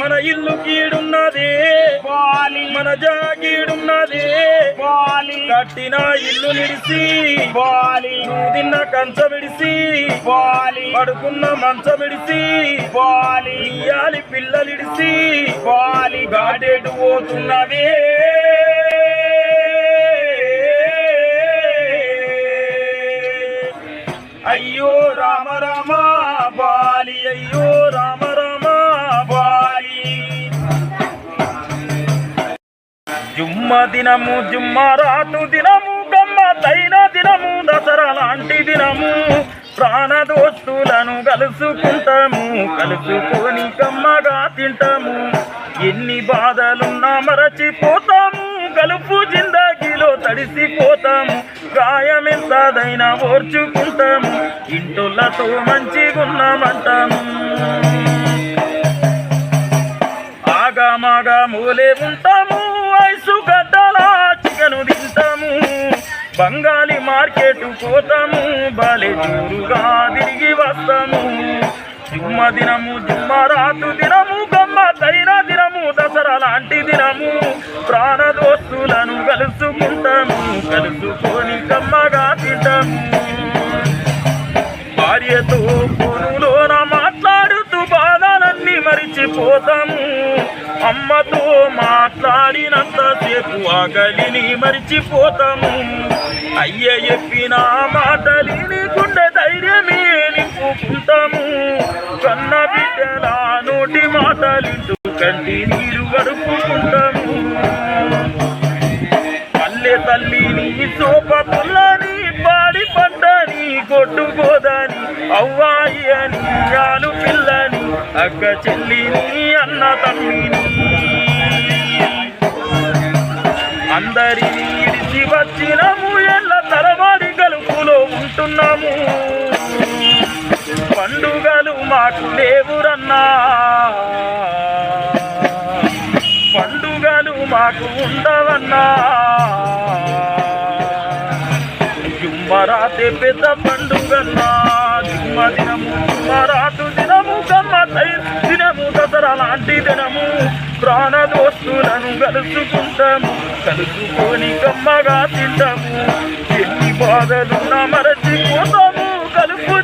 మన ఇల్లు కీడున్నది. వాలి మన జాగీడున్నది. వాలి కట్టిన ఇల్లు నిడిసి. వాలి నువ్వు తిన్న కంచ విడిసి. వాలి పడుకున్న మంచ విడిసి. వాలి ఇయ్యాలి పిల్లలిడిసి వాలి గాడేటు పోతున్నది. అయ్యో రామ రామ బాలి అయ్యో రామ జుమ్మ దినము జుమ్మ దినము గమ్మతైన దినము దసరా లాంటి దినము. ప్రాణ దోస్తులను కలుసుకుంటాము కలుసుకొని కమ్మగా తింటాము. ఎన్ని బాధలున్నా మరచిపోతాము కలుపు జిందగీలో తడిసిపోతాము. గాయమెంతదైనా ఓర్చుకుంటాము ఇంటులతో మంచిగున్నామంటాము. ఆగామాగా మూలే ఉంటాము బంగాళీ మార్కెట్ పోతాము బలే చూరుగా తిరిగి వస్తాము. జుమ్మ దినము జుమ్మ రాతు దినము గమ్మ తైన దినము దసరా లాంటి దినము. ప్రాణ దోస్తులను కలుసుకుంటాము కలుసుకొని కమ్మగా తింటాము. భార్యతో ఫోనులోన మాట్లాడుతూ బాధలన్నీ మరిచిపోతాము. అమ్మతో మాట్లాడినంత సేపు ఆకలిని మరిచిపోతాము. అయ్య చెప్పిన మాటలిని గుండె ధైర్యమే నింపుకుంటాము. కన్న బిడ్డల నోటి మాటలింటూ కంటి నీరు గడుపుకుంటాము పల్లె తల్లిని సోప పుల్లని పాడి పంటని కొట్టుకోదని అవ్వాయి అని పిల్లని అక్క చెల్లిని అన్న తమ్మిని అందరినీ ఇడిచి వచ్చినము ఎల్ల తరబడి గలుపులో ఉంటున్నాము. పండుగలు మాకు లేవురన్నా. పండుగలు మాకు ఉండవన్నా. జుమ్మరాతే పెద్ద పండుగన్నా. జుమ్మ దినము జుమ్మరాతు దినము గమ్మతై దినము దసరా లాంటి దినము. ప్రాణ దోస్తులను కలుసుకుంటాము కలుసుకొని కమ్మగా తింటాము. ఎన్ని బాధలున్నా మరచిపోతాము కలుపు